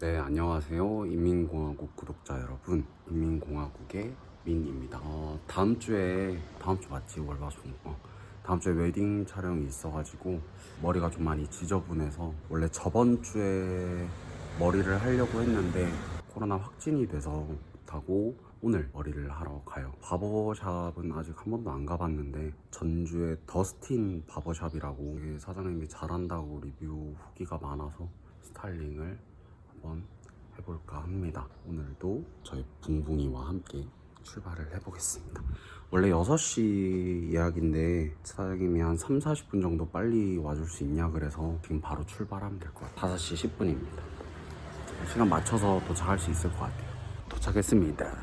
네, 안녕하세요. 인민공화국 구독자 여러분. 인민공화국의 민입니다. 어, 다음 주에, 다음 주 맞지? 월화수. 어, 다음 주에 웨딩 촬영이 있어가지고 머리가 좀 많이 지저분해서 원래 저번 주에 머리를 하려고 했는데 코로나 확진이 돼서 못하고 오늘 머리를 하러 가요. 바버샵은 아직 한 번도 안 가봤는데 전주에 더스틴 바버샵이라고 사장님이 잘한다고 리뷰 후기가 많아서 스타일링을 한번 해볼까 합니다. 오늘도 저희 붕붕이와 함께 출발을 해보겠습니다. 원래 6시 예약인데 사장님이 한 3, 40분 정도 빨리 와줄 수 있냐 그래서 지금 바로 출발하면 될 것 같아요. 5시 10분입니다. 시간 맞춰서 도착할 수 있을 것 같아요. 도착했습니다.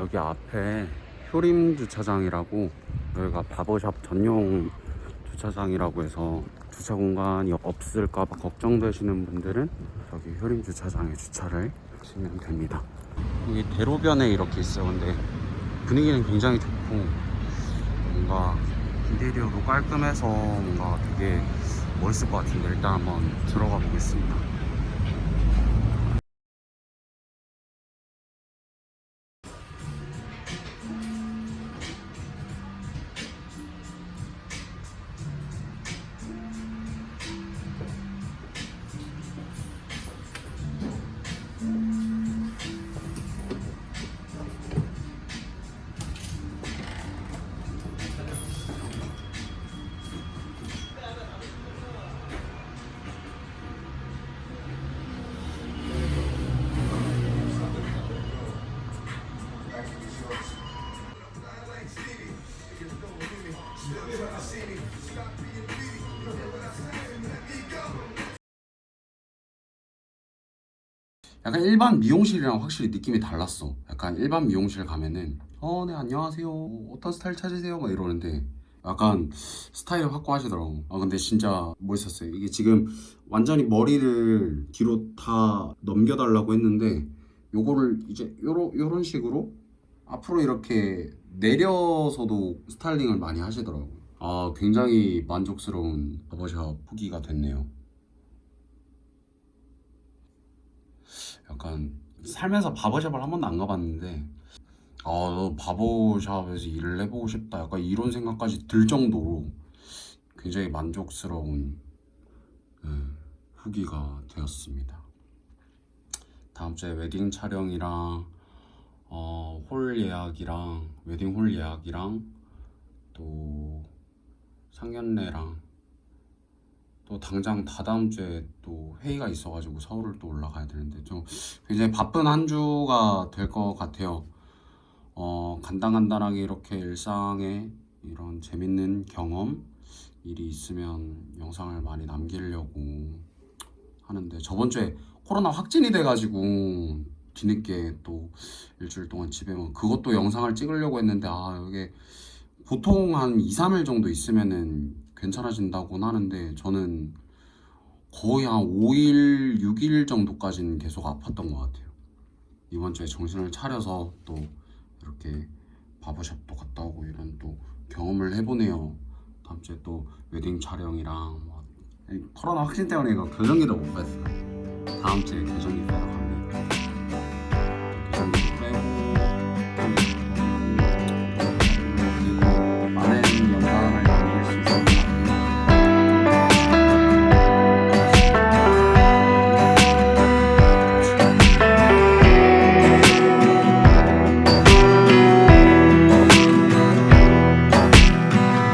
여기 앞에 효림 주차장이라고 여기가 바버샵 전용 주차장이라고 해서 주차 공간이 없을까봐 걱정되시는 분들은 여기 효림 주차장에 주차를 하시면 됩니다. 여기 대로변에 이렇게 있어요. 근데 분위기는 굉장히 좋고 뭔가 인테리어도 깔끔해서 뭔가 되게 멋있을 것 같은데 일단 한번 들어가 보겠습니다. 약간 일반 미용실이랑 확실히 느낌이 달랐어. 약간 일반 미용실 가면은 어, 네 안녕하세요. 어떤 스타일 찾으세요? 막 이러는데 약간 스타일 확고하시더라고. 아 근데 진짜 멋있었어요. 이게 지금 완전히 머리를 뒤로 다 넘겨달라고 했는데 요거를 이제 요런 요런 식으로 앞으로 이렇게 내려서도 스타일링을 많이 하시더라고요. 아 굉장히 만족스러운 바버샵 후기가 됐네요. 약간 살면서 바버샵을 한 번도 안 가봤는데 아, 너 바버샵에서 일을 해보고 싶다. 약간 이런 생각까지 들 정도로 굉장히 만족스러운 예, 후기가 되었습니다. 다음 주에 웨딩 촬영이랑 어, 홀 예약이랑 웨딩 홀 예약이랑 또 상견례랑 또 당장 다다음 주에 또 회의가 있어가지고 서울을 또 올라가야 되는데 좀 굉장히 바쁜 한 주가 될 것 같아요. 어, 간단간단하게 이렇게 일상에 이런 재밌는 경험 일이 있으면 영상을 많이 남기려고 하는데 저번 주에 코로나 확진이 돼가지고 뒤늦게 또 일주일 동안 집에만 그것도 영상을 찍으려고 했는데 아 이게 보통 한 2, 3일 정도 있으면은 괜찮아진다고는 하는데 저는 거의 한 5일, 6일 정도까지는 계속 아팠던 것 같아요. 이번 주에 정신을 차려서 또 이렇게 바버샵도 갔다 오고 이런 또 경험을 해보네요. 다음 주에 또 웨딩 촬영이랑 뭐 코로나 확진 때문에 이거 교정기도 못 뺐어요. 다음 주에 교정기 빼러 가.